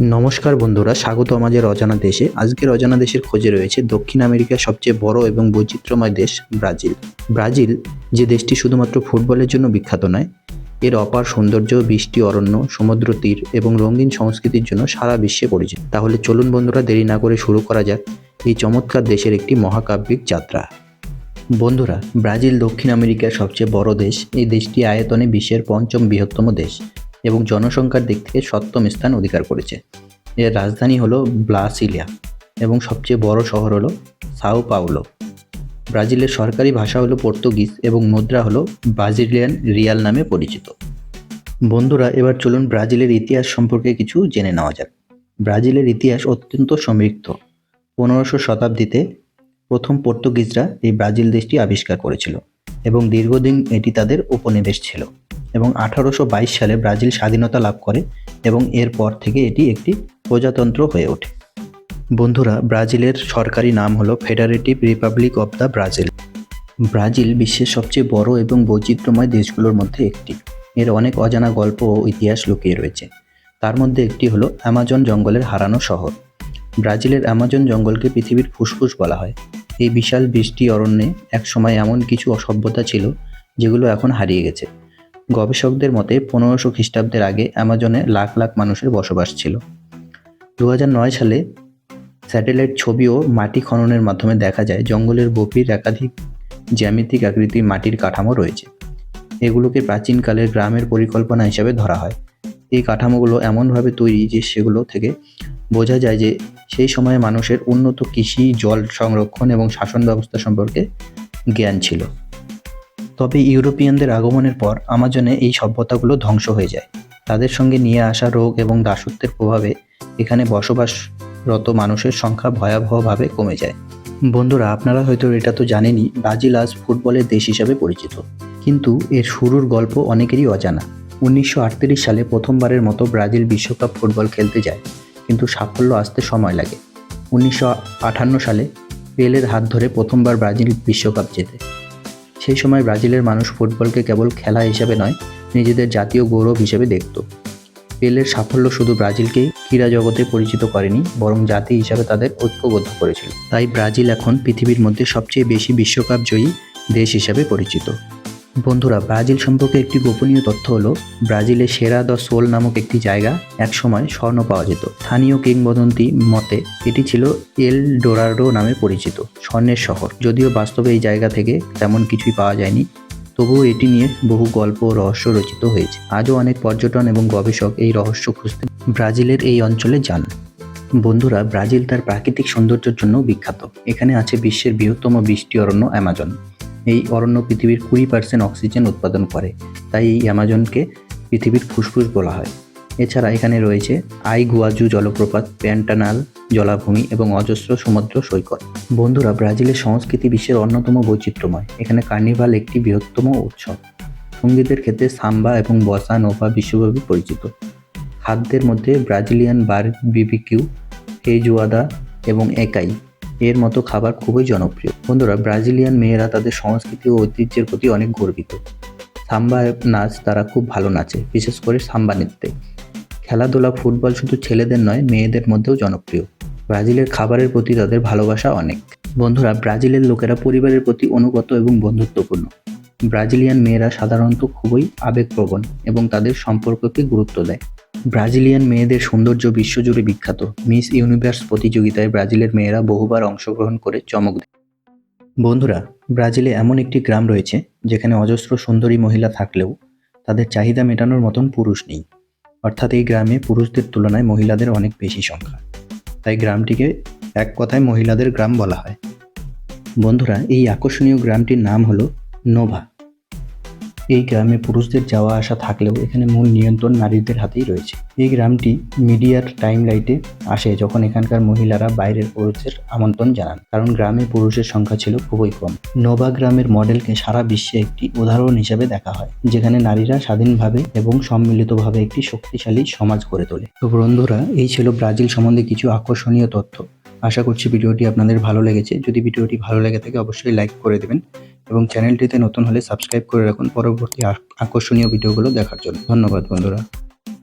নমস্কার বন্ধুরা, স্বাগত আমাদের অজানা দেশে। আজকের অজানা দেশের খোঁজে রয়েছে দক্ষিণ আমেরিকার সবচেয়ে বড় এবং বৈচিত্র্যময় দেশ ব্রাজিল। ব্রাজিল যে দেশটি শুধুমাত্র ফুটবলের জন্য বিখ্যাত নয়, এর অপার সৌন্দর্য, বৃষ্টি, অরণ্য, সমুদ্র তীর এবং রঙিন সংস্কৃতির জন্য সারা বিশ্বে পরিচিত। তাহলে চলুন বন্ধুরা, দেরি না করে শুরু করা যাক এই চমৎকার দেশের একটি মহাকাব্যিক যাত্রা। বন্ধুরা, ব্রাজিল দক্ষিণ আমেরিকার সবচেয়ে বড় দেশ। এই দেশটি আয়তনে বিশ্বের পঞ্চম বৃহত্তম দেশ। এবং জনসংখ্যার দিক থেকে সপ্তম স্থান অধিকার করেছে। এর রাজধানী হলো ব্লাসিলিয়া এবং সবচেয়ে বড় শহর হলো সাও পাওলো। ব্রাজিলের সরকারি ভাষা হলো পর্তুগিজ এবং মুদ্রা হলো ব্রাজিলিয়ান রিয়াল নামে পরিচিত। বন্ধুরা, এবার চলুন ব্রাজিলের ইতিহাস সম্পর্কে কিছু জেনে নেওয়া যাক। ব্রাজিলের ইতিহাস অত্যন্ত সমৃদ্ধ। পনেরোশো শতাব্দীতে প্রথম পর্তুগিজরা এই ব্রাজিল দেশটি আবিষ্কার করেছিল এবং দীর্ঘদিন এটি তাদের উপনিবেশ ছিল। এবং আঠারোশো বাইশ সালে ব্রাজিল স্বাধীনতা লাভ করে এবং এরপর থেকে এটি একটি প্রজাতন্ত্র হয়ে ওঠে। বন্ধুরা, ব্রাজিলের সরকারি নাম হলো federative republic of the Brazil Brazil বিশ্বের সবচেয়ে বড় এবং বৈচিত্র্যময় দেশগুলোর মধ্যে একটি। এর অনেক অজানা গল্প ও ইতিহাস লুকিয়ে রয়েছে। তার মধ্যে একটি হলো অ্যামাজন জঙ্গলের হারানো শহর। ব্রাজিলের অ্যামাজন জঙ্গলকে পৃথিবীর ফুসফুস বলা হয়। এই বিশাল বৃষ্টি অরণ্যে একসময় এমন কিছু অসভ্যতা ছিল, যেগুলো এখন হারিয়ে গেছে। গবেষকদের মতে পনেরোশো খ্রিস্টাব্দের আগে অ্যামাজনে লাখ লাখ মানুষের বসবাস ছিল। দু সালে স্যাটেলাইট ছবি ও মাটি খননের মাধ্যমে দেখা যায় জঙ্গলের গভীর একাধিক জ্যামিতিক আকৃতির মাটির কাঠামো রয়েছে। এগুলোকে প্রাচীনকালের গ্রামের পরিকল্পনা হিসাবে ধরা হয়। এই কাঠামোগুলো এমনভাবে তৈরি যে সেগুলো থেকে বোঝা যায় যে সেই সময়ে মানুষের উন্নত কৃষি, জল সংরক্ষণ এবং শাসন ব্যবস্থা সম্পর্কে জ্ঞান ছিল। তবে ইউরোপিয়ানদের আগমনের পর আমাজনে এই সভ্যতাগুলো ধ্বংস হয়ে যায়। তাদের সঙ্গে নিয়ে আসা রোগ এবং দাসত্বের প্রভাবে এখানে বসবাসরত মানুষের সংখ্যা ভয়াবহভাবে কমে যায়। বন্ধুরা, আপনারা হয়তো এটা তো জানেনই, ব্রাজিল আজ ফুটবলের দেশ হিসাবে পরিচিত। কিন্তু এর শুরুর গল্প অনেকেরই অজানা। উনিশশো আটত্রিশ সালে প্রথমবারের মতো ব্রাজিল বিশ্বকাপ ফুটবল খেলতে যায়, কিন্তু সাফল্য আসতে সময় লাগে। উনিশশো আটান্ন সালে পেলের হাত ধরে প্রথমবার ব্রাজিল বিশ্বকাপ জেতে। সেই সময় ব্রাজিলের মানুষ ফুটবলকে কেবল খেলা হিসেবে নয়, নিজেদের জাতীয় গৌরব হিসেবে দেখত। পেলের সাফল্য শুধু ব্রাজিলকে ক্রীড়া জগতে পরিচিত করেনি, বরং জাতি হিসাবে তাদের ঐক্যবদ্ধ করেছিল। তাই ব্রাজিল এখন পৃথিবীর মধ্যে সবচেয়ে বেশি বিশ্বকাপ জয়ী দেশ হিসাবে পরিচিত। বন্ধুরা, ব্রাজিল সম্পর্কে একটি গোপনীয় তথ্য হলো ব্রাজিলের সেরা দ সোল নামক একটি জায়গা একসময় স্বর্ণ পাওয়া যেত। স্থানীয় কিংবদন্তি মতে, এটি ছিল এল ডোরাডো নামে পরিচিত, স্বর্ণের শহর। যদিও বাস্তবে এই জায়গা থেকে তেমন কিছুই পাওয়া যায়নি, তবুও এটি নিয়ে বহু গল্প ও রহস্য রচিত হয়েছে। আজও অনেক পর্যটন এবং গবেষক এই রহস্য খুঁজতে ব্রাজিলের এই অঞ্চলে যান। বন্ধুরা, ব্রাজিল তার প্রাকৃতিক সৌন্দর্যের জন্য বিখ্যাত। এখানে আছে বিশ্বের বৃহত্তম বৃষ্টি অরণ্য অ্যামাজন। এই অরণ্য পৃথিবীর কুড়ি পার্সেন্ট অক্সিজেন উৎপাদন করে, তাই এই অ্যামাজনকে পৃথিবীর ফুসফুস বলা হয়। এছাড়া এখানে রয়েছে আই গুয়াজু জলপ্রপাত, প্যান্টানাল জলাভূমি এবং অজস্র সমুদ্র সৈকত। বন্ধুরা, ব্রাজিলের সংস্কৃতি বিশ্বের অন্যতম বৈচিত্র্যময়। এখানে কার্নিভাল একটি বৃহত্তম উৎসব। সঙ্গীতের ক্ষেত্রে সাম্বা এবং বসা নোভা বিশ্বব্যাপী পরিচিত। খাদ্যের মধ্যে ব্রাজিলিয়ান বার বিবিকিউ হেজুয়াদা এবং একাই। এর মতো খাবার খুবই জনপ্রিয়। বন্ধুরা, ব্রাজিলিয়ান মেয়েরা তাদের সংস্কৃতি ও ঐতিহ্যের প্রতি অনেক গর্বিত। সাম্বা নাচ তারা খুব ভালো নাচে, বিশেষ করে সাম্বা নৃত্যে। খেলাধুলা, ফুটবল শুধু ছেলেদের নয়, মেয়েদের মধ্যেও জনপ্রিয়। ব্রাজিলের খাবারের প্রতি তাদের ভালোবাসা অনেক। বন্ধুরা, ব্রাজিলের লোকেরা পরিবারের প্রতি অনুগত এবং বন্ধুত্বপূর্ণ। ব্রাজিলিয়ান মেয়েরা সাধারণত খুবই আবেগপ্রবণ এবং তাদের সম্পর্ককে গুরুত্ব দেয়। ব্রাজিলিয়ান মেয়েদের সৌন্দর্য বিশ্বজুড়ে বিখ্যাত। মিস ইউনিভার্স প্রতিযোগিতায় ব্রাজিলের মেয়েরা বহুবার অংশগ্রহণ করে চমক দেয়। বন্ধুরা, ব্রাজিলে এমন একটি গ্রাম রয়েছে, যেখানে অজস্র সুন্দরী মহিলা থাকলেও তাদের চাহিদা মেটানোর মতন পুরুষ নেই। অর্থাৎ এই গ্রামে পুরুষদের তুলনায় মহিলাদের অনেক বেশি সংখ্যা। তাই গ্রামটিকে এক কথায় মহিলাদের গ্রাম বলা হয়। বন্ধুরা, এই আকর্ষণীয় গ্রামটির নাম হলো নোভা। এই গ্রামে পুরুষদের যাওয়া আসা থাকলেও এখানে মূল নিয়ন্ত্রণ নারীদের হাতেই রয়েছে। এই গ্রামটি মিডিয়ার টাইম টাইমলাইটে আসে যখন এখানকার মহিলারা বাইরের পুরুষের আমন্ত্রণ জানান, কারণ গ্রামে পুরুষের সংখ্যা ছিল খুবই কম। নোভা গ্রামের মডেলকে সারা বিশ্বে একটি উদাহরণ হিসেবে দেখা হয়, যেখানে নারীরা স্বাধীনভাবে এবং সম্মিলিতভাবে একটি শক্তিশালী সমাজ গড়ে তোলে। তো বন্ধুরা, এই ছিল ব্রাজিল সম্বন্ধে কিছু আকর্ষণীয় তথ্য। আশা করছি ভিডিওটি আপনাদের ভালো লেগেছে। যদি ভিডিওটি ভালো লেগে থাকে, অবশ্যই লাইক করে দেবেন। এবং চ্যানেলটিতে নতুন হলে সাবস্ক্রাইব করে রাখুন। পরবর্তী আক- আকর্ষণীয় ভিডিওগুলো দেখার জন্য। ধন্যবাদ বন্ধুরা।